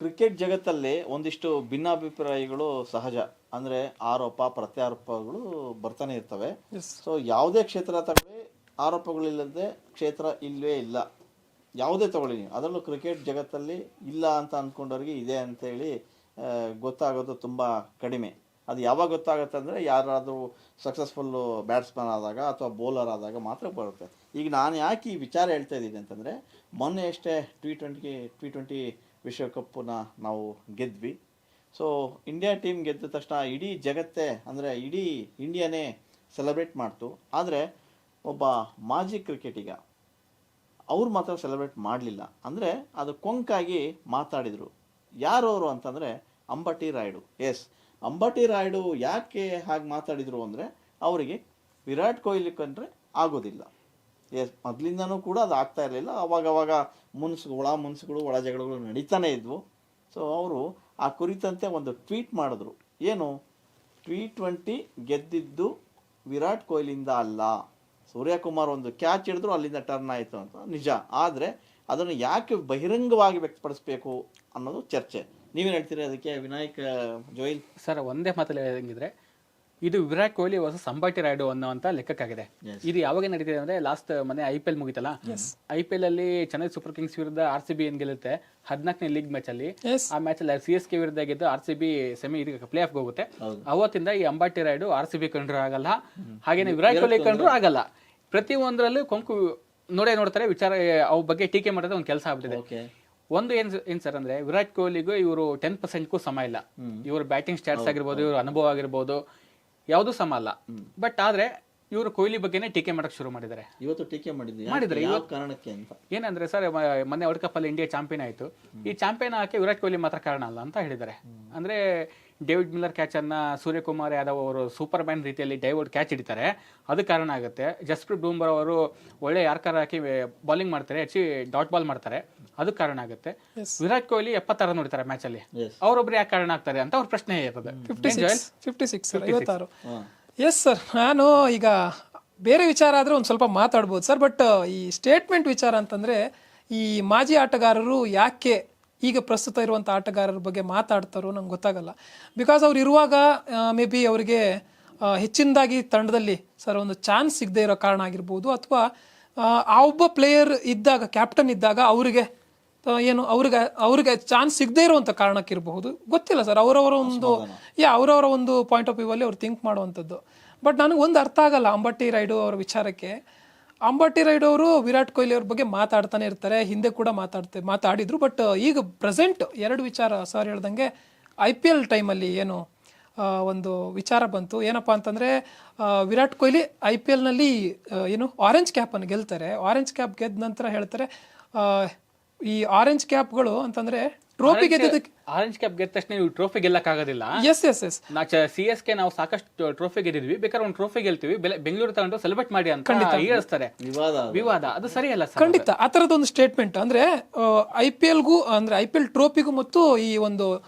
Cricket ಜಗತ್ತಲ್ಲಿ ಒಂದಿಷ್ಟು ಭಿನ್ನಾಭಿಪ್ರಾಯಗಳು ಸಹಜ. ಅಂದ್ರೆ ಆರೋಪ ಪ್ರತ್ಯಾರೋಪಗಳು ಬರ್ತಾನೆ ಇರ್ತವೆ. ಸೊ ಯಾವುದೇ ಕ್ಷೇತ್ರ ತಗೊಳ್ಳಿ ಆರೋಪಗಳಿಲ್ಲದೆ ಕ್ಷೇತ್ರ ಇಲ್ಲವೇ ಇಲ್ಲ. ಯಾವುದೇ ತಗೊಳ್ಳಿ ನೀವು. ಅದರಲ್ಲೂ ಕ್ರಿಕೆಟ್ ಜಗತ್ತಲ್ಲಿ ಇಲ್ಲ ಅಂತ ಅಂದ್ಕೊಂಡವ್ರಿಗೆ ಇದೆ ಅಂತೇಳಿ ಗೊತ್ತಾಗೋದು ತುಂಬ ಕಡಿಮೆ. ಅದು ಯಾವಾಗ ಗೊತ್ತಾಗುತ್ತೆ ಅಂದರೆ ಯಾರಾದರೂ ಸಕ್ಸಸ್ಫುಲ್ಲು ಬ್ಯಾಟ್ಸ್ಮನ್ ಆದಾಗ ಅಥವಾ ಬೌಲರ್ ಆದಾಗ ಮಾತ್ರ ಬರುತ್ತೆ. ಈಗ ನಾನು ಯಾಕೆ ಈ ವಿಚಾರ ಹೇಳ್ತಾ ಇದ್ದೀನಿ ಅಂತಂದರೆ ಮೊನ್ನೆ ಅಷ್ಟೇ ಟಿ ಟ್ವೆಂಟಿ ಟಿ ಟ್ವೆಂಟಿ ವಿಶ್ವಕಪ್ಪನ್ನ ನಾವು ಗೆದ್ವಿ. ಸೊ ಇಂಡಿಯಾ ಟೀಮ್ ಗೆದ್ದ ತಕ್ಷಣ ಇಡೀ ಜಗತ್ತೇ, ಅಂದರೆ ಇಡೀ ಇಂಡಿಯಾನೇ ಸೆಲೆಬ್ರೇಟ್ ಮಾಡ್ತು. ಆದರೆ ಒಬ್ಬ ಮಾಜಿ ಕ್ರಿಕೆಟಿಗ ಅವ್ರು ಮಾತ್ರ ಸೆಲೆಬ್ರೇಟ್ ಮಾಡಲಿಲ್ಲ. ಅಂದರೆ ಅದು ಕೊಂಕಾಗಿ ಮಾತಾಡಿದರು. ಯಾರು ಅವರು ಅಂತಂದರೆ ಅಂಬಟಿ ರಾಯ್ಡು. ಎಸ್ ಅಂಬಟಿ ರಾಯ್ಡು ಯಾಕೆ ಹಾಗೆ ಮಾತಾಡಿದರು ಅಂದರೆ ಅವರಿಗೆ ವಿರಾಟ್ ಕೊಹ್ಲಿ ಕಂಡ್ರೆ ಆಗೋದಿಲ್ಲ. ಎಸ್ ಮೊದಲಿಂದನೂ ಕೂಡ ಅದು ಆಗ್ತಾ ಇರಲಿಲ್ಲ. ಅವಾಗವಾಗ ಮುನ್ಸು ಒಳ ಮುನ್ಸುಗಳು, ಒಳ ಜಗಳಗಳು ನಡೀತಾನೆ ಇದ್ವು. ಸೊ ಅವರು ಆ ಕುರಿತಂತೆ ಒಂದು ಟ್ವೀಟ್ ಮಾಡಿದ್ರು. ಏನು? ಟಿ ಟ್ವೆಂಟಿ ಗೆದ್ದಿದ್ದು ವಿರಾಟ್ ಕೊಹ್ಲಿಯಿಂದ ಅಲ್ಲ. ಸೂರ್ಯಕುಮಾರ್ ಒಂದು ಕ್ಯಾಚ್ ಹಿಡಿದ್ರು, ಅಲ್ಲಿಂದ ಟರ್ನ್ ಆಯಿತು ಅಂತ. ನಿಜ. ಆದರೆ, ಅದನ್ನು ಯಾಕೆ ಬಹಿರಂಗವಾಗಿ ವ್ಯಕ್ತಪಡಿಸಬೇಕು ಅನ್ನೋದು ಚರ್ಚೆ. ನೀವೇನು ಹೇಳ್ತೀರಿ ಅದಕ್ಕೆ ವಿನಾಯಕ್ ಜೋಯಿಲ್? ಸರ್, ಒಂದೇ ಮಾತಲ್ಲಿ ಹೇಳಂಗಿದ್ರೆ ಇದು ವಿರಾಟ್ ಕೊಹ್ಲಿ ಹೊಸ ಸಂಬಾಟಿ ರಾಯ್ಡು ಅನ್ನೋಂತ ಲೆಕ್ಕಕ್ಕಾಗಿದೆ. ಇದು ಯಾವಾಗ ನಡೀತಿದೆ ಅಂದ್ರೆ ಲಾಸ್ಟ್ ಮನೆ ಐ ಪಿ ಎಲ್ ಮುಗಿತಲ್ಲ? ಐ ಪಿ ಎಲ್ ಅಲ್ಲಿ ಚೆನ್ನೈ ಸೂಪರ್ ಕಿಂಗ್ಸ್ ವಿರುದ್ಧ ಆರ್ ಸಿ ಬಿ ಏನ್ ಗೆಲ್ಲುತ್ತೆ? ಹದಿನಾಲ್ಕನೇ ಲೀಗ್ ಮ್ಯಾಚ್ ಅಲ್ಲಿ. ಆ ಮ್ಯಾಚ್ ಅಲ್ಲಿ ಸಿ ಎಸ್ ಕೆ ವಿರುದ್ಧ ಗೆದ್ದು R C B semi play off ಹೋಗುತ್ತೆ. ಅವತ್ತಿಂದ ಈ Ambati Rayudu R C B ಕಂಡ್ರು ಆಗಲ್ಲ. ಹಾಗೇನೆ ವಿರಾಟ್ ಕೊಹ್ಲಿ ಕಂಡ್ರು ಆಗಲ್ಲ. ಪ್ರತಿ ಒಂದರಲ್ಲೂ ಕೊಂಕು ನೋಡೇ ನೋಡ್ತಾರೆ ವಿಚಾರ ಅವ್ರ ಬಗ್ಗೆ ಟೀಕೆ ಮಾಡೋದು ಒಂದು ಕೆಲಸ ಆಗ್ಬಿಟ್ಟಿದೆ. ಒಂದು ಏನ್ ಏನ್ ಸರ್ ಅಂದ್ರೆ ವಿರಾಟ್ ಕೊಹ್ಲಿಗೂ ಇವರು ಟೆನ್ ಪರ್ಸೆಂಟ್ಗೂ ಸಮ ಇಲ್ಲ. ಇವರು ಬ್ಯಾಟಿಂಗ್ ಸ್ಟಾಟ್ಸ್ ಆಗಿರ್ಬೋದು ಇವರು ಅನುಭವ ಆಗಿರ್ಬೋದು ಯಾವುದು ಸಮ ಅಲ್ಲ. ಬಟ್ ಆದ್ರೆ ಇವರು ಕೊಹ್ಲಿ ಬಗ್ಗೆನೇ ಟೀಕೆ ಮಾಡಕ್ ಶುರು ಮಾಡಿದ್ದಾರೆ. ಇವತ್ತು ಟೀಕೆ ಮಾಡಿದ್ವಿ ಮಾಡಿದ್ರೆ ಯಾವ ಕಾರಣಕ್ಕೆ ಅಂತ? ಏನಂದ್ರೆ ಸರ್ ಮೊನ್ನೆ ವರ್ಲ್ಡ್ ಕಪ್ ಅಲ್ಲಿ ಇಂಡಿಯಾ ಚಾಂಪಿಯನ್ ಆಯ್ತು. ಈ ಚಾಂಪಿಯನ್ ಹಾಕಿ ವಿರಾಟ್ ಕೊಹ್ಲಿ ಮಾತ್ರ ಕಾರಣ ಅಲ್ಲ ಅಂತ ಹೇಳಿದ್ದಾರೆ. ಅಂದ್ರೆ ಡೇವಿಡ್ ಮಿಲ್ಲರ್ ಕ್ಯಾಚ್ ಅನ್ನ ಸೂರ್ಯಕುಮಾರ್ ಯಾದವ್ ಅವರು ಸೂಪರ್ ಮ್ಯಾನ್ ರೀತಿಯಲ್ಲಿ ಡೈವರ್ಟ್ ಕ್ಯಾಚ್ ಹಿಡಿತಾರೆ. ಅದು ಕಾರಣ ಆಗುತ್ತೆ. ಜಸ್ಪ್ರೀತ್ ಬೂಮ್ರಾ ಅವರು ಒಳ್ಳೆ ಯಾರ್ಕಾರ ಹಾಕಿ ಬೌಲಿಂಗ್ ಮಾಡ್ತಾರೆ ಹೆಚ್ಚಿ ಡಾಟ್ ಬಾಲ್ ಮಾಡ್ತಾರೆ. ಅದು ಕಾರಣ ಆಗುತ್ತೆ. ವಿರಾಟ್ ಕೊಹ್ಲಿ ಎಪ್ಪತ್ತಾರು ನೋಡ್ತಾರೆ ಮ್ಯಾಚ್ ಅಲ್ಲಿ. ಅವರೊಬ್ರು ಯಾಕೆ ಕಾರಣ ಆಗ್ತಾರೆ ಅಂತ ಅವ್ರ ಪ್ರಶ್ನೆ ಇರ್ತದೆ. ಫಿಫ್ಟಿ ಸಿಕ್ಸ್ ಐವತ್ತಾರು. ಎಸ್ ಸರ್ ನಾನು ಈಗ ಬೇರೆ ವಿಚಾರ ಆದರೆ ಒಂದು ಸ್ವಲ್ಪ ಮಾತಾಡ್ಬೋದು ಸರ್ ಬಟ್ ಈ ಸ್ಟೇಟ್ಮೆಂಟ್ ವಿಚಾರ ಅಂತಂದರೆ ಈ ಮಾಜಿ ಆಟಗಾರರು ಯಾಕೆ ಈಗ ಪ್ರಸ್ತುತ ಇರುವಂಥ ಆಟಗಾರರ ಬಗ್ಗೆ ಮಾತಾಡ್ತಾರೋ ನಂಗೆ ಗೊತ್ತಾಗಲ್ಲ. ಬಿಕಾಸ್ ಅವ್ರು ಇರುವಾಗ ಮೇ ಬಿ ಅವರಿಗೆ ಹೆಚ್ಚಿನದಾಗಿ ತಂಡದಲ್ಲಿ ಸರ್ ಒಂದು ಚಾನ್ಸ್ ಸಿಗದೆ ಇರೋ ಕಾರಣ ಆಗಿರ್ಬೋದು ಅಥವಾ ಆ ಒಬ್ಬ ಪ್ಲೇಯರ್ ಇದ್ದಾಗ ಕ್ಯಾಪ್ಟನ್ ಇದ್ದಾಗ ಅವರಿಗೆ ಏನು ಅವ್ರಿಗೆ ಅವ್ರಿಗೆ ಚಾನ್ಸ್ ಸಿಗದೇ ಇರುವಂಥ ಕಾರಣಕ್ಕಿರಬಹುದು. ಗೊತ್ತಿಲ್ಲ ಸರ್ ಅವರವರ ಒಂದು ಯಾ ಅವರವರ ಒಂದು ಪಾಯಿಂಟ್ ಆಫ್ ವ್ಯೂ ಅಲ್ಲಿ ಅವ್ರು ಥಿಂಕ್ ಮಾಡುವಂಥದ್ದು. ಬಟ್ ನನಗೆ ಒಂದು ಅರ್ಥ ಆಗಲ್ಲ ಅಂಬಟ್ಟಿ ರೈಡು ಅವರ ವಿಚಾರಕ್ಕೆ. ಅಂಬಟ್ಟಿ ರೈಡ್ ಅವರು ವಿರಾಟ್ ಕೊಹ್ಲಿ ಅವ್ರ ಬಗ್ಗೆ ಮಾತಾಡ್ತಾನೆ ಇರ್ತಾರೆ ಹಿಂದೆ ಕೂಡ ಮಾತಾಡ್ತೆ ಮಾತಾಡಿದ್ರು ಬಟ್ ಈಗ ಪ್ರೆಸೆಂಟ್ ಎರಡು ವಿಚಾರ ಸರ್ ಹೇಳ್ದಂಗೆ ಐ ಪಿ ಎಲ್ ಟೈಮಲ್ಲಿ ಏನು ಒಂದು ವಿಚಾರ ಬಂತು. ಏನಪ್ಪಾ ಅಂತಂದ್ರೆ ವಿರಾಟ್ ಕೊಹ್ಲಿ ಐ ಪಿ ಎಲ್ನಲ್ಲಿ ಏನು ಆರೆಂಜ್ ಕ್ಯಾಪನ್ನು ಗೆಲ್ತಾರೆ. ಆರೆಂಜ್ ಕ್ಯಾಪ್ ಗೆದ್ದ ನಂತರ ಹೇಳ್ತಾರೆ ಈ ಆರೆಂಜ್ ಕ್ಯಾಪ್ಗಳು ಅಂತಂದ್ರೆ ಟ್ರೋಫಿ ಗೆದ್ದಿದ್ದಕ್ಕೆ ಆರೆಂಜ್ ಕ್ಯಾಪ್ ಗೆದ್ದ ತಕ್ಷಣ ನೀವು ಟ್ರೋಫಿ ಗೆಲ್ಲಕ್ಕಾಗೋದಿಲ್ಲ? ಎಸ್ ಎಸ್ ಎಸ್ ನಾ ಸಿ ಎಸ್ ಕೆ ನಾವು ಸಾಕಷ್ಟು ಟ್ರೋಫಿ ಗೆದ್ದಿದ್ವಿ. ಬೇಕಾದ್ರೆ ಒಂದು ಟ್ರೋಫಿ ಗೆಲ್ತೀವಿ. ಬೆಲೆ- ಬೆಂಗಳೂರು ತಗೊಂಡು ಸೆಲೆಬ್ರೇಟ್ ಮಾಡಿ ಅಂತ ಹೇಳ್ತಾರೆ. ವಿವಾದ ಅದು. ವಿವಾದ. ಅದು ಸರಿಯಲ್ಲ ಸರ್. ಖಂಡಿತ. ಆ ಥರದೊಂದು ಸ್ಟೇಟ್ಮೆಂಟ್ ಅಂದ್ರೆ ಐ ಪಿ ಎಲ್ಗೂ ಅಂದ್ರೆ ಐ ಪಿ ಎಲ್ ಟ್ರೋಫಿಗೂ ಮತ್ತು ಈ ಒಂದು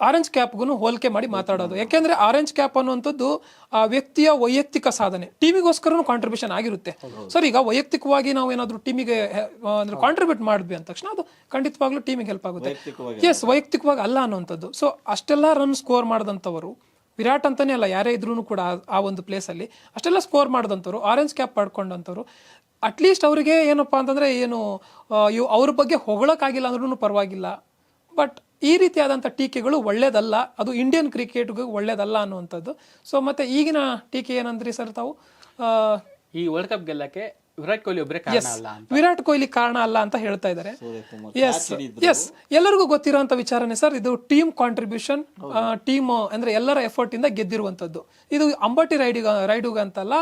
ಆರೆಂಜ್ ಕ್ಯಾಪ್ಗೂ ಹೋಲಿಕೆ ಮಾಡಿ ಮಾತಾಡೋದು. ಯಾಕೆಂದ್ರೆ ಆರೆಂಜ್ ಕ್ಯಾಪ್ ಅನ್ನುವಂಥದ್ದು ಆ ವ್ಯಕ್ತಿಯ ವೈಯಕ್ತಿಕ ಸಾಧನೆ. ಟೀಮಿಗೋಸ್ಕರನು ಕಾಂಟ್ರಿಬ್ಯೂಷನ್ ಆಗಿರುತ್ತೆ. ಸರ್ ಈಗ ವೈಯಕ್ತಿಕವಾಗಿ ನಾವು ಏನಾದ್ರು ಟೀಮಿಗೆ ಅಂದ್ರೆ ಕಾಂಟ್ರಿಬ್ಯೂಟ್ ಮಾಡಿದ್ವಿ ಅಂದ ತಕ್ಷಣ ಅದು ಖಂಡಿತವಾಗ್ಲೂ ಟೀಮಿಗೆ ಹೆಲ್ಪ್ ಆಗುತ್ತೆ. ಎಸ್ ಎಸ್ ಅಲ್ಲ ಅನ್ನುವಂಥದ್ದು. ಸೊ ಅಷ್ಟೆಲ್ಲ ರನ್ ಸ್ಕೋರ್ ಮಾಡಿದಂಥವರು, ವಿರಾಟ್ ಅಂತಲೇ ಅಲ್ಲ, ಯಾರೇ ಇದ್ರೂ ಕೂಡ ಆ- ಒಂದು ಪ್ಲೇಸಲ್ಲಿ ಅಷ್ಟೆಲ್ಲ ಸ್ಕೋರ್ ಮಾಡಿದಂಥವ್ರು ಆರೆಂಜ್ ಕ್ಯಾಪ್ ಪಡ್ಕೊಂಡಂಥವ್ರು ಅಟ್ಲೀಸ್ಟ್ ಅವರಿಗೆ ಏನಪ್ಪ ಅಂತಂದರೆ ಏನು ಇವ್ ಅವ್ರ ಬಗ್ಗೆ ಹೊಗಳಕ್ಕಾಗಿಲ್ಲ ಅಂದ್ರೂ ಪರವಾಗಿಲ್ಲ. ಬಟ್ ಈ ರೀತಿಯಾದಂಥ ಟೀಕೆಗಳು ಒಳ್ಳೇದಲ್ಲ, ಅದು ಇಂಡಿಯನ್ ಕ್ರಿಕೆಟ್ಗೆ ಒಳ್ಳೇದಲ್ಲ ಅನ್ನುವಂಥದ್ದು. ಸೊ ಮತ್ತೆ ಈಗಿನ ಟೀಕೆ ಏನಂದ್ರಿ ಸರ್ ತಾವು? ಈ ವರ್ಲ್ಡ್ ಕಪ್ ಗೆಲ್ಲಕ್ಕೆ ವಿರಾಟ್ ಕೊಹ್ಲಿ ಒಬ್ಬರೇ ಕಾರಣ ಅಲ್ಲ ಅಂತ. ವಿರಾಟ್ ಕೊಹ್ಲಿ ಕಾರಣ ಅಲ್ಲ ಅಂತ ಹೇಳ್ತಾ ಇದ್ದಾರೆ. ಎಸ್ ಎಸ್ ಎಲ್ಲರಿಗೂ ಗೊತ್ತಿರುವಂತ ವಿಚಾರನೇ ಸರ್ ಇದು ಟೀಮ್ ಕಾಂಟ್ರಿಬ್ಯೂಷನ್ ಟೀಮ್ ಅಂದ್ರೆ ಎಲ್ಲರ ಎಫರ್ಟ್ ಇಂದ ಗೆದ್ದಿರುವಂತದ್ದು. ಇದು ಅಂಬಟಿ ರೈಡಿಗ ರೈಡುಗ ಅಂತಲ್ಲ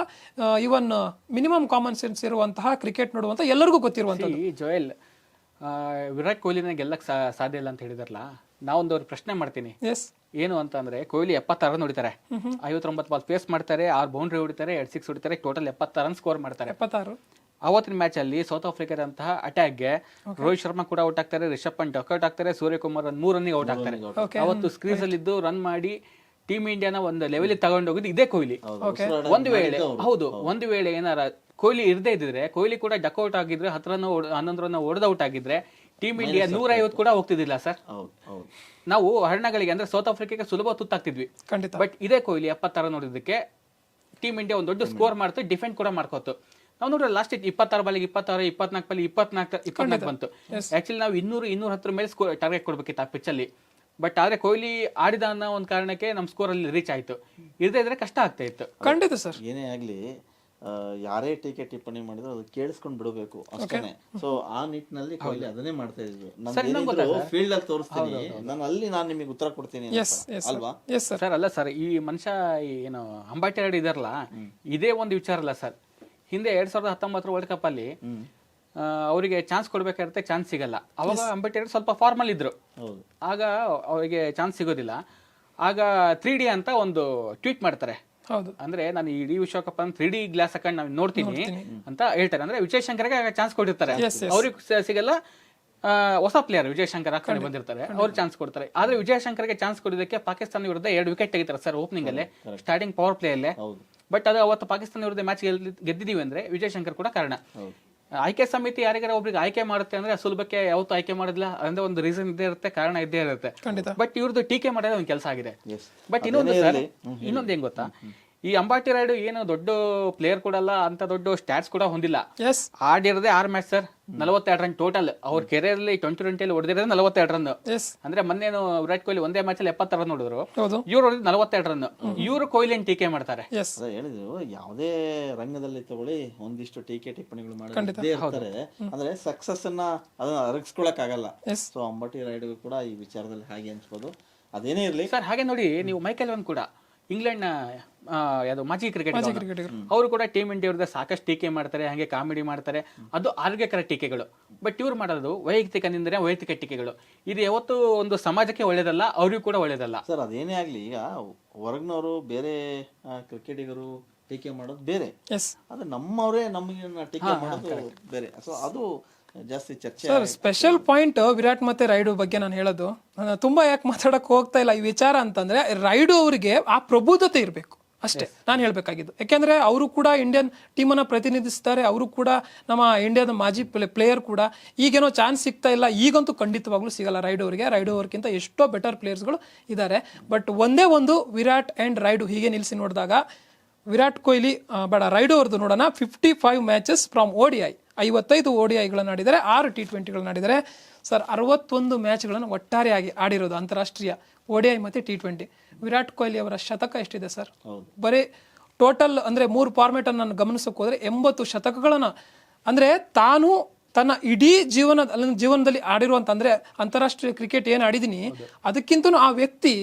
ಇವನ್ ಮಿನಿಮಮ್ ಕಾಮನ್ ಸೆನ್ಸ್ ಇರುವಂತಹ ಕ್ರಿಕೆಟ್ ನೋಡುವಂತ ಎಲ್ಲರಿಗೂ ಗೊತ್ತಿರುವಂತದ್ದು. ಈ ಜೋಯಲ್ ಆ, ವಿರಾಟ್ ಕೊಹ್ಲಿನ ಗೆಲ್ಲಕ್ ಸಾಧ್ಯ ಇಲ್ಲ ಅಂತ ಹೇಳಿದಾರಲ್ಲ? ನಾವೊಂದು ಅವ್ರಿಗೆ ಪ್ರಶ್ನೆ ಮಾಡ್ತೀನಿ. ಎಸ್ ಏನು ಅಂತಂದ್ರೆ ಕೊಹ್ಲಿ ಎಪ್ಪತ್ತಾರು ರನ್ ಹೊಡಿತಾರೆ. ಐವತ್ತೊಂಬತ್ತು ಬಾಲ್ ಫೇಸ್ ಮಾಡ್ತಾರೆ ಆರು ಬೌಂಡ್ರಿ ಹೊಡಿತಾರೆ ಎರಡು ಸಿಕ್ಸ್ ಹೊಡಿತಾರೆ ಟೋಟಲ್ ಎಪ್ಪತ್ತಾರು ರನ್ ಸ್ಕೋರ್ ಮಾಡ್ತಾರೆ. ಎಪ್ಪತ್ತಾರು. ಅವತ್ತಿನ ಮ್ಯಾಚ್ ಅಲ್ಲಿ ಸೌತ್ ಆಫ್ರಿಕಾದಂತಹ ಅಟ್ಯಾಕ್ಗೆ ರೋಹಿತ್ ಶರ್ಮಾ ಕೂಡ ಔಟ್ ಆಗ್ತಾರೆ ರಿಷಬ್ ಪಂಟ್ ಔಟ್ ಆಗ್ತಾರೆ ಸೂರ್ಯಕುಮಾರ್ ಮೂರ್ ರನ್ನಿಗೆ ಔಟ್ ಆಗ್ತಾರೆ. ಅವತ್ತು ಸ್ಕ್ರೀನ್ಸ್ ಅಲ್ಲಿ ಇದ್ದು ರನ್ ಮಾಡಿ ಟೀಮ್ ಇಂಡಿಯಾನ ಒಂದು ಲೆವೆಲ್ ತಗೊಂಡೋಗಿದ್ದು ಇದೇ ಕೊಹ್ಲಿ. ಒಂದು ವೇಳೆ ಹೌದು. ಒಂದು ವೇಳೆ ಏನಾರ ಕೊಹ್ಲಿ ಇರದೇ ಇದ್ದಿದ್ರೆ ಕೊಹ್ಲಿ ಕೂಡ ಡಕೌಟ್ ಆಗಿದ್ರೆ ಹತ್ತು ರನ್ ಹನ್ನೊಂದು ರನ್ ಓಡದ್ ಔಟ್ ಆಗಿದ್ರೆ ಟೀಮ್ ಇಂಡಿಯಾ ನೂರ ಐವತ್ತು ಕೂಡ ಹೋಗ್ತಿದ್ದಿಲ್ಲ ಸರ್ ಹೌದು ಹೌದು. ನಾವು ಹರಣಗಳಿಗೆ ಅಂದ್ರೆ ಸೌತ್ ಆಫ್ರಿಕಾಗೆ ಸುಲಭ ತುತ್ತಾಗ್ತಿದ್ವಿ. ಖಂಡಿತ. ಬಟ್ ಇದೇ ಕೊಹ್ಲಿ ಎಪ್ಪತ್ತಾರು ನೋಡಿದ್ದಕ್ಕೆ ಟೀಮ್ ಇಂಡಿಯಾ ಒಂದು ದೊಡ್ಡ ಸ್ಕೋರ್ ಮಾಡ್ತು ಡಿಫೆಂಡ್ ಕೂಡ ಮಾಡ್ಕೋತು ನಾವು ನೋಡ್ರಿ ಲಾಸ್ಟ್ ಇಪ್ಪತ್ತಾರು ಬಾಲಿಗೆ ಇಪ್ಪತ್ತಾರು ಇಪ್ಪತ್ನಾಲ್ಕು ಬಾಲಿ ಇಪ್ಪತ್ನಾಲ್ಕು ಇಪ್ಪತ್ನಾಲ್ಕು ಬಂತು. ಆಕ್ಚುಲಿ ನಾವು ಇನ್ನೂರು ಇನ್ನೂರ ಹತ್ತರ ಮೇಲೆ ಸ್ಕೋರ್ ಟಾರ್ಗೆಟ್ ಕೊಡ್ಬೇಕಿತ್ತು ಆ ಪಿಚ್ಚಲ್ಲಿ ಅಲ್ಲಿ. ಬಟ್ ಆದ್ರೆ ಕೊಹ್ಲಿ ಆಡಿದ ಅನ್ನೋ ಒಂದು ಕಾರಣಕ್ಕೆ ನಮ್ಮ ಸ್ಕೋರ್ ಅಲ್ಲಿ ರೀಚ್ ಆಯ್ತು. ಇರದೇ ಇದ್ರೆ ಕಷ್ಟ ಆಗ್ತಾ ಇತ್ತು. ಖಂಡಿತ ಸರ್ ಏನೇ ಆಗ್ಲಿ ಯಾರೇ ಟೀಕೆ ಟಿಪ್ಪಣಿ ಮಾಡಿದ್ರು ಅದು ಕೇಳಿಸ್ಕೊಂಡ್ ಬಿಡಬೇಕು ಅಷ್ಟೇ. ಸೊ ಆ ನಿಟ್ಟಿನಲ್ಲಿ ಕೊಹ್ಲಿ ಅದನ್ನೇ ಮಾಡ್ತಾ ಇದ್ರು ನಾನು ಫೀಲ್ಡ್ ಅಲ್ಲಿ ತೋರಿಸ್ತೀನಿ. ನಾನು ಅಲ್ಲಿ ನಾನು ನಿಮಗೆ ಉತ್ತರ ಕೊಡ್ತೀನಿ ಅಲ್ವಾ? ಎಸ್ ಸರ್ ಸರ್ ಅಲ್ಲ ಸರ್ ಈ ಮನುಷ್ಯ ಈ ಏನು ಅಂಬಾಟಿ ಇದಾರಲ್ಲ ಇದೇ ಒಂದು ವಿಚಾರ ಅಲ್ಲ ಸರ್ ಹಿಂದೆ ಎರಡ್ ಸಾವಿರದ ಹತ್ತೊಂಬತ್ತರ ವರ್ಲ್ಡ್ ಕಪ್ ಅಲ್ಲಿ ಆ, ಅವರಿಗೆ ಚಾನ್ಸ್ ಕೊಡ್ಬೇಕಾಗಿರುತ್ತೆ ಚಾನ್ಸ್ ಸಿಗಲ್ಲ. ಅವಾಗ ಅಂಬೇಡ್ಕರ್ ಸ್ವಲ್ಪ ಫಾರ್ಮಲ್ ಇದ್ರು. ಹೌದು. ಆಗ ಅವರಿಗೆ ಚಾನ್ಸ್ ಸಿಗೋದಿಲ್ಲ. ಆಗ ತ್ರೀ ಡಿ ಅಂತ ಒಂದು ಟ್ವೀಟ್ ಮಾಡ್ತಾರೆ. ಹೌದು. ಅಂದ್ರೆ ನಾನು ಇಡೀ ವಿಶ್ವಕಪ್ ಅಂತ ತ್ರೀ ಡಿ ಗ್ಲಾಸ್ ಹಾಕೊಂಡು ನಾವು ನೋಡ್ತೀನಿ ಅಂತ ಹೇಳ್ತಾರೆ. ಅಂದ್ರೆ ವಿಜಯ್ ಶಂಕರ್ಗೆ ಚಾನ್ಸ್ ಕೊಟ್ಟಿರ್ತಾರೆ. ಅವ್ರಿಗೆ ಸಿಗಲ್ಲ. ಆ, ಹೊಸ ಪ್ಲೇಯರ್ ವಿಜಯ್ ಶಂಕರ್ ಹಾಕೊಂಡು ಬಂದಿರ್ತಾರೆ. ಅವ್ರು ಚಾನ್ಸ್ ಕೊಡ್ತಾರೆ. ಆದ್ರೆ ವಿಜಯ್ ಶಂಕರ್ಗೆ ಚಾನ್ಸ್ ಕೊಡೋದಕ್ಕೆ ಪಾಕಿಸ್ತಾನ ವಿರುದ್ಧ ಎರಡು ವಿಕೆಟ್ ತೆಗಿತಾರೆ ಸರ್ ಓಪನಿಂಗ್ ಅಲ್ಲಿ. ಸ್ಟಾರ್ಟಿಂಗ್ ಪವರ್ ಪ್ಲೇ ಅಲ್ಲೇ. ಹೌದು. ಬಟ್ ಅದು ಅವತ್ತು ಪಾಕಿಸ್ತಾನ ವಿರುದ್ಧ ಮ್ಯಾಚ್ ಗೆದ್ದಿದೀವಿ ಅಂದ್ರೆ ವಿಜಯ್ ಶಂಕರ್ ಕೂಡ ಕಾರಣ. ಆಯ್ಕೆ ಸಮಿತಿ ಯಾರಿಗಾರ ಒಬ್ರಿಗೆ ಆಯ್ಕೆ ಮಾಡುತ್ತೆ ಅಂದ್ರೆ ಸುಲಭಕ್ಕೆ ಯಾವತ್ತು ಆಯ್ಕೆ ಮಾಡಿಲ್ಲ ಅಂದ್ರೆ ಒಂದು ರೀಸನ್ ಇದ್ದೇ ಇರುತ್ತೆ ಕಾರಣ ಇದ್ದೇ ಇರುತ್ತೆ. ಬಟ್ ಇವ್ರದ್ದು ಟೀಕೆ ಮಾಡೋದೇ ಒಂದು ಕೆಲಸ ಆಗಿದೆ. ಬಟ್ ಇನ್ನೊಂದು ಇನ್ನೊಂದ್ ಇನ್ನೊಂದು ಏನ್ ಗೊತ್ತಾ? ಈ ಅಂಬಾಟಿ ರಾಯ್ಡು ಏನು ದೊಡ್ಡ ಪ್ಲೇಯರ್ ಕೂಡ ಅಲ್ಲ ಅಂತ ದೊಡ್ಡ ಸ್ಟ್ಯಾಟ್ಸ್ ಕೂಡ ಹೊಂದಿಲ್ಲ. ಎಸ್ ಆಡಿರೋದೇ ಆರ್ ಮ್ಯಾಚ್ ಸರ್ ನಲವತ್ತೆರಡು ರನ್ ಟೋಟಲ್ ಅವ್ರ ಕೆರಿಯರ್ ಅಲ್ಲಿ ಟ್ವೆಂಟಿ ಅಲ್ಲಿ ಹೊಡೆದಿರೋದು ನಲವತ್ತೆರಡು ರನ್ ಎಸ್ ಅಂದ್ರೆ ಮೊನ್ನೇನು ವಿರಾಟ್ ಕೊಹ್ಲಿ ಒಂದೇ ಮ್ಯಾಚ್ ಅಲ್ಲಿ ಎಪ್ಪತ್ತಾರು ರನ್ ನೋಡಿದ್ರು ಹೌದು. ಇವ್ರು ಹೊಡೆದ್ ನಲವತ್ತೆರಡು ರನ್ ಇವರು ಕೊಹ್ಲಿ ಟೀಕೆ ಮಾಡ್ತಾರೆ? ಎಸ್ ಹೇಳಿದ್ರು ಯಾವುದೇ ರಂಗದಲ್ಲಿ ತಗೊಳ್ಳಿ ಒಂದಿಷ್ಟು ಟೀಕೆ ಟಿಪ್ಪಣಿಗಳು ಮಾಡ್ತಾರೆ ಅಂದ್ರೆ ಸಕ್ಸಸ್ ಅನ್ನ ಅದನ್ನ ಅರಗಿಸ್ಕೊಳಕ್ ಆಗಲ್ಲ. ಸೊ ಅಂಬಟಿ ರೈಡ್ ಕೂಡ ಈ ವಿಚಾರದಲ್ಲಿ ಹಾಗೆ ಅನ್ಸ್ಬೋದು. ಅದೇನೇ ಇರಲಿ. ಸರ್ ಹಾಗೆ ನೋಡಿ ನೀವು ಮೈಕೆಲ್ ಒನ್ ಕೂಡ. ಇಂಗ್ಲೆಂಡ್ ಯಾವುದು ಮಾಜಿ ಕ್ರಿಕೆಟ್ ಕ್ರಿಕೆಟಿಗರು. ಅವರು ಕೂಡ ಟೀಮ್ ಇಂಡಿಯಾ ವಿರುದ್ಧ ಸಾಕಷ್ಟು ಟೀಕೆ ಮಾಡ್ತಾರೆ ಹಾಗೆ ಕಾಮಿಡಿ ಮಾಡ್ತಾರೆ. ಅದು ಆರೋಗ್ಯಕರ ಟೀಕೆಗಳು. ಬಟ್ ಇವ್ರು ಮಾಡೋದು ವೈಯಕ್ತಿಕ ನಿಂದನೆ ವೈಯಕ್ತಿಕ ಟೀಕೆಗಳು. ಇದು ಯಾವತ್ತು ಒಂದು ಸಮಾಜಕ್ಕೆ ಒಳ್ಳೇದಲ್ಲ ಅವ್ರಿಗೂ ಕೂಡ ಒಳ್ಳೇದಲ್ಲ. ಸರ್ ಅದೇನೇ ಆಗ್ಲಿ ಈಗ ಹೊರಗಿನವರು ಬೇರೆ ಕ್ರಿಕೆಟಿಗರು ಟೀಕೆ ಮಾಡೋದು ಬೇರೆ. ಅದು ನಮ್ಮವರೇ ನಮಗೆ ಟೀಕೆ ಮಾಡೋದು ಬೇರೆ. ಸೊ ಅದು ಜಾಸ್ತಿ ಚರ್ಚೆ ಸರ್ ಸ್ಪೆಷಲ್ ಪಾಯಿಂಟ್ ವಿರಾಟ್ ಮತ್ತೆ ರೈಡು ಬಗ್ಗೆ ನಾನು ಹೇಳೋದು. ನಾನು ತುಂಬಾ ಯಾಕೆ ಮಾತಾಡಕ್ ಹೋಗ್ತಾ ಇಲ್ಲ ಈ ವಿಚಾರ ಅಂತಂದ್ರೆ ರೈಡು ಅವರಿಗೆ ಆ ಪ್ರಬುದ್ಧತೆ ಇರಬೇಕು. ಅಷ್ಟೇ ನಾನು ಹೇಳಬೇಕಾಗಿದ್ದು. ಯಾಕೆಂದ್ರೆ ಅವರು ಕೂಡ ಇಂಡಿಯನ್ ಟೀಮನ್ನ ಪ್ರತಿನಿಧಿಸ್ತಾರೆ ಅವರು ಕೂಡ ನಮ್ಮ ಇಂಡಿಯಾದ ಮಾಜಿ ಪ್ಲೇಯರ್ ಕೂಡ. ಈಗೇನೋ ಚಾನ್ಸ್ ಸಿಗ್ತಾ ಇಲ್ಲ ಈಗಂತೂ ಖಂಡಿತವಾಗ್ಲೂ ಸಿಗಲ್ಲ ರೈಡು ಅವರಿಗೆ. ರೈಡು ಅವರ್ಗಿಂತ ಎಷ್ಟೋ ಬೆಟರ್ ಪ್ಲೇಯರ್ಸ್ಗಳು ಇದ್ದಾರೆ ಬಟ್ ಒಂದೇ ಒಂದು ವಿರಾಟ್ ಅಂಡ್ ರೈಡು ಹೀಗೆ ನಿಲ್ಲಿಸಿ ನೋಡಿದಾಗ ವಿರಾಟ್ ಕೊಹ್ಲಿ ಬಡ ರೈಡು ಅವ್ರದ್ದು ನೋಡೋಣ. Fifty five matches from ODI O D ಐಗಳನ್ನು ಆಡಿದರೆ ಆರು ಟಿ ಟ್ವೆಂಟಿಗಳನ್ನು ಆಡಿದರೆ ಸರ್ ಅರವತ್ತೊಂದು ಮ್ಯಾಚ್ಗಳನ್ನು ಒಟ್ಟಾರೆಯಾಗಿ ಆಡಿರೋದು ಅಂತಾರಾಷ್ಟ್ರೀಯ ಓಡಿ ಐ ಮತ್ತು ಟಿ ಟ್ವೆಂಟಿ. ವಿರಾಟ್ ಕೊಹ್ಲಿ ಅವರ ಶತಕ ಎಷ್ಟಿದೆ ಸರ್. ಬರೀ ಟೋಟಲ್ ಅಂದರೆ ಮೂರು ಫಾರ್ಮೆಟನ್ನು ನಾನು ಗಮನಿಸೋಕೆ ಹೋದರೆ ಎಂಬತ್ತು ಶತಕಗಳನ್ನು. ಅಂದರೆ ತಾನು ತನ್ನ ಇಡೀ ಜೀವನ ಜೀವನದಲ್ಲಿ ಆಡಿರುವಂತ ಅಂದರೆ ಅಂತಾರಾಷ್ಟ್ರೀಯ ಕ್ರಿಕೆಟ್ ಏನು ಆಡಿದ್ದೀನಿ ಅದಕ್ಕಿಂತ ಆ ವ್ಯಕ್ತಿ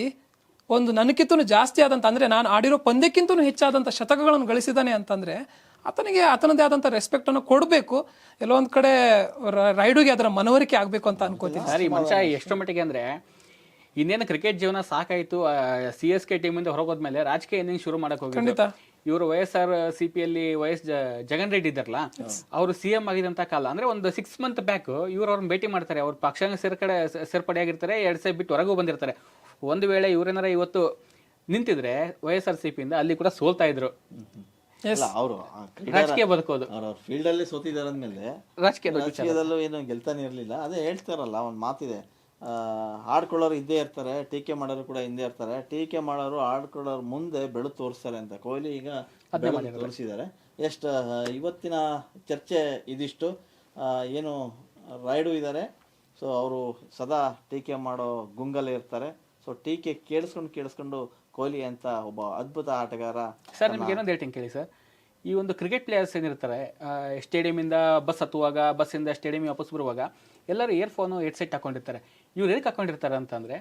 ಒಂದು ನನಗಿಂತ ಜಾಸ್ತಿ ಆದಂತ ಅಂದರೆ ನಾನು ಆಡಿರೋ ಪಂದ್ಯಕ್ಕಿಂತನೂ ಹೆಚ್ಚಾದಂಥ ಶತಕಗಳನ್ನು ಗಳಿಸಿದ್ದಾನೆ ಅಂತಂದ್ರೆ ಆತನಿಗೆ ಆತನದೇ ಆದಂಥ ರೆಸ್ಪೆಕ್ಟ್ ಅನ್ನು ಕೊಡಬೇಕು. ಎಲ್ಲೋ ಒಂದ್ ಕಡೆ ರೈಡುಗೆ ಅದರ ಮನವರಿಕೆ ಆಗ್ಬೇಕು ಅಂತ ಅನ್ಕೋತೀನಿ. ಸರ್ ಈ ಮನುಷ್ಯ ಎಷ್ಟೋ ಮಟ್ಟಿಗೆ ಅಂದ್ರೆ ಇನ್ನೇನು ಕ್ರಿಕೆಟ್ ಜೀವನ ಸಾಕಾಯ್ತು ಸಿ ಎಸ್ ಕೆ ಟೀಮ್ ಇಂದ ಹೊರಗೋದ್ಮೇಲೆ ರಾಜಕೀಯ ಇನ್ನಿಂಗ್ ಶುರು ಮಾಡಕ್ ಹೋಗಿದ್ರು ಖಂಡಿತ. ಇವರು ವೈಎಸ್ ಆರ್ ಸಿ ಪಿ ಅಲ್ಲಿ ವೈಎಸ್ ಜಗನ್ ರೆಡ್ಡಿ ಇದ್ದಾರಲ್ಲ ಅವರು ಸಿ ಎಂ ಆಗಿದಂತ ಕಾಲ ಅಂದ್ರೆ ಒಂದು ಸಿಕ್ಸ್ ಮಂತ್ ಬ್ಯಾಕ್ ಇವ್ರು ಅವ್ರನ್ನ ಭೇಟಿ ಮಾಡ್ತಾರೆ. ಅವ್ರ ಪಕ್ಷ ಸೇರ್ಕಡೆ ಆಗಿರ್ತಾರೆ ಎರಡ್ ಸೈ ಬಿಟ್ಟು ಹೊರಗೂ ಬಂದಿರ್ತಾರೆ. ಒಂದು ವೇಳೆ ಇವ್ರೇನಾರ ಇವತ್ತು ನಿಂತಿದ್ರೆ Y S R C P ಇಂದ ಅಲ್ಲಿ ಕೂಡ ಸೋಲ್ತಾ ಇದ್ರು. ಅಲ್ಲ ಅವರು ರಾಜಕೀಯ ಬದುಕೋದು ಅವ್ರ ಫೀಲ್ಡ್ ಅಲ್ಲಿ ಸೋತಿದಾರ ಅಂದ್ಮೇಲೆ ರಾಜಕೀಯ ರಾಜಕೀಯದಲ್ಲೂ ಏನು ಗೆಲ್ತಾನೆ ಇರಲಿಲ್ಲ. ಅದೇ ಹೇಳ್ತಾರಲ್ಲ ಒಂದು ಮಾತಿದೆ. ಆ, ಆಡ್ಕೊಳ್ಳೋರು ಇದ್ದೇ ಇರ್ತಾರೆ ಟೀಕೆ ಮಾಡೋರು ಕೂಡ ಹಿಂದೆ ಇರ್ತಾರೆ. ಟೀಕೆ ಮಾಡೋರು ಹಾಡ್ಕೊಳ್ಳೋರು ಮುಂದೆ ಬೆಳು ತೋರಿಸ್ತಾರೆ ಅಂತ. ಕೊಹ್ಲಿ ಈಗ ತೋರಿಸಿದ್ದಾರೆ. ಎಷ್ಟು ಇವತ್ತಿನ ಚರ್ಚೆ ಇದಿಷ್ಟು. ಏನು ರೈಡು ಇದ್ದಾರೆ ಸೊ ಅವರು ಸದಾ ಟೀಕೆ ಮಾಡೋ ಗುಂಗಲ್ಲೇ ಇರ್ತಾರೆ. ಸೊ ಟೀಕೆ ಕೇಳಿಸ್ಕೊಂಡು ಕೇಳಿಸ್ಕೊಂಡು ಕೊಹ್ಲಿ ಅಂತ ಒಬ್ಬ ಅದ್ಭುತ ಆಟಗಾರ ಸರ್ ನಿಮ್ಗೆ ಏನೊಂದು ಹೇಳ್ತೀನಿ ಕೇಳಿ ಸರ್. ಈ ಒಂದು ಕ್ರಿಕೆಟ್ ಪ್ಲೇಯರ್ಸ್ ಏನಿರ್ತಾರೆ ಸ್ಟೇಡಿಯಂ ಇಂದ ಬಸ್ ಹತ್ತುವಾಗ ಬಸ್ಸಿಂದ ಸ್ಟೇಡಿಯಂ ವಾಪಸ್ ಬರುವಾಗ ಎಲ್ಲರೂ ಇಯರ್ಫೋನು ಹೆಡ್ಸೆಟ್ ಹಾಕೊಂಡಿರ್ತಾರೆ. ಇವ್ರು ಎದಕ್ಕೆ ಹಾಕೊಂಡಿರ್ತಾರೆ ಅಂತಂದ್ರೆ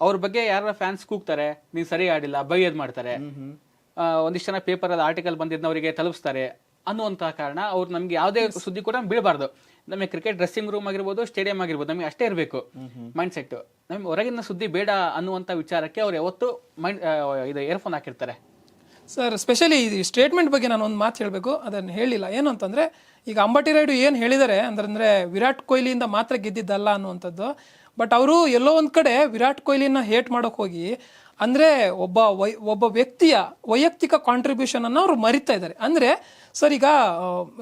ಅವ್ರ ಬಗ್ಗೆ ಯಾರ ಫ್ಯಾನ್ಸ್ ಕೂಗ್ತಾರೆ ನೀನು ಸರಿ ಆಡಿಲ್ಲ ಬೈಯದ್ ಮಾಡ್ತಾರೆ. ಒಂದಿಷ್ಟು ಜನ ಪೇಪರ್ ಅಲ್ಲಿ ಆರ್ಟಿಕಲ್ ಬಂದಿದ್ದವರಿಗೆ ತಲುಪಿಸ್ತಾರೆ ಅನ್ನುವಂತಹ ಕಾರಣ ಅವ್ರು ನಮ್ಗೆ ಯಾವುದೇ ಸುದ್ದಿ ಕೂಡ ಬೀಳಬಾರ್ದು. ನಮಗೆ ಕ್ರಿಕೆಟ್ ಡ್ರೆಸ್ಸಿಂಗ್ ರೂಮ್ ಆಗಿರ್ಬೋದು ಸ್ಟೇಡಿಯಂ ಆಗಿರ್ಬೋದು ನಮಗೆ ಅಷ್ಟೇ ಇರಬೇಕು ಮೈಂಡ್ ಸೆಟ್ ನಮ್ಗೆ ಹೊರಗಿನ ಸುದ್ದಿ ಬೇಡ ಅನ್ನುವಂಥ ವಿಚಾರಕ್ಕೆ ಅವ್ರು ಯಾವತ್ತು ಮೈಂಡ್ ಇದು ಇಯರ್ಫೋನ್ ಹಾಕಿರ್ತಾರೆ. ಸರ್ ಸ್ಪೆಷಲಿ ಈ ಸ್ಟೇಟ್ಮೆಂಟ್ ಬಗ್ಗೆ ನಾನು ಒಂದು ಮಾತು ಹೇಳಬೇಕು ಅದನ್ನು ಹೇಳಿಲ್ಲ. ಏನು ಅಂತಂದರೆ ಈಗ ಅಂಬಟಿ ರೈಡು ಏನು ಹೇಳಿದ್ದಾರೆ ಅಂದ್ರೆ ವಿರಾಟ್ ಕೊಹ್ಲಿಯಿಂದ ಮಾತ್ರ ಗೆದ್ದಿದ್ದಲ್ಲ ಅನ್ನುವಂಥದ್ದು. ಬಟ್ ಅವರು ಎಲ್ಲೋ ಒಂದು ಕಡೆ ವಿರಾಟ್ ಕೊಹ್ಲಿನ ಹೇಟ್ ಮಾಡೋಕೆ ಹೋಗಿ ಅಂದ್ರೆ ಒಬ್ಬ ವೈ, ಒಬ್ಬ ವ್ಯಕ್ತಿಯ ವೈಯಕ್ತಿಕ ಕಾಂಟ್ರಿಬ್ಯೂಷನನ್ನು ಅವರು ಮರಿತಾ ಇದ್ದಾರೆ. ಅಂದ್ರೆ, ಸರ್ ಈಗ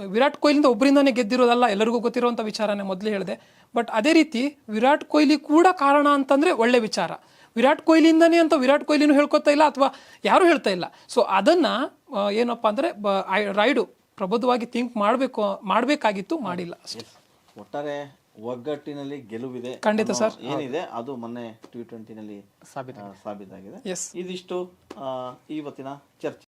ವಿರಾಟ್ ಕೊಹ್ಲಿಯಿಂದ ಒಬ್ಬರಿಂದಾನೇ ಗೆದ್ದಿರೋದಲ್ಲ, ಎಲ್ಲರಿಗೂ ಗೊತ್ತಿರುವಂಥ ವಿಚಾರನೇ ಮೊದಲು ಹೇಳಿದೆ. ಬಟ್ ಅದೇ ರೀತಿ ವಿರಾಟ್ ಕೊಹ್ಲಿ ಕೂಡ ಕಾರಣ ಅಂತಂದ್ರೆ ಒಳ್ಳೆ ವಿಚಾರ. ವಿರಾಟ್ ಕೊಹ್ಲಿಯಿಂದನೇ ಅಂತ ವಿರಾಟ್ ಕೊಹ್ಲಿನೂ ಹೇಳ್ಕೊತಾ ಇಲ್ಲ ಅಥವಾ ಯಾರೂ ಹೇಳ್ತಾ ಇಲ್ಲ. ಸೊ ಅದನ್ನ ಏನಪ್ಪ ಅಂದರೆ, ಬ- ಪ್ರಬುದ್ಧವಾಗಿ ಥಿಂಕ್ ಮಾಡಬೇಕು, ಮಾಡಬೇಕಾಗಿತ್ತು ಮಾಡಿಲ್ಲ ಅಷ್ಟೇ. ಒಟ್ಟಾರೆ ಒಗ್ಗಟ್ಟಿನಲ್ಲಿ ಗೆಲುವಿದೆ ಖಂಡಿತ ಸರ್. ಏನಿದೆ ಅದು ಮೊನ್ನೆ ಟಿ ಟ್ವೆಂಟಿನಲ್ಲಿ ಸಾಬೀತು ಸಾಬೀತಾಗಿದೆ. ಇದಿಷ್ಟು ಇವತ್ತಿನ ಚರ್ಚೆ.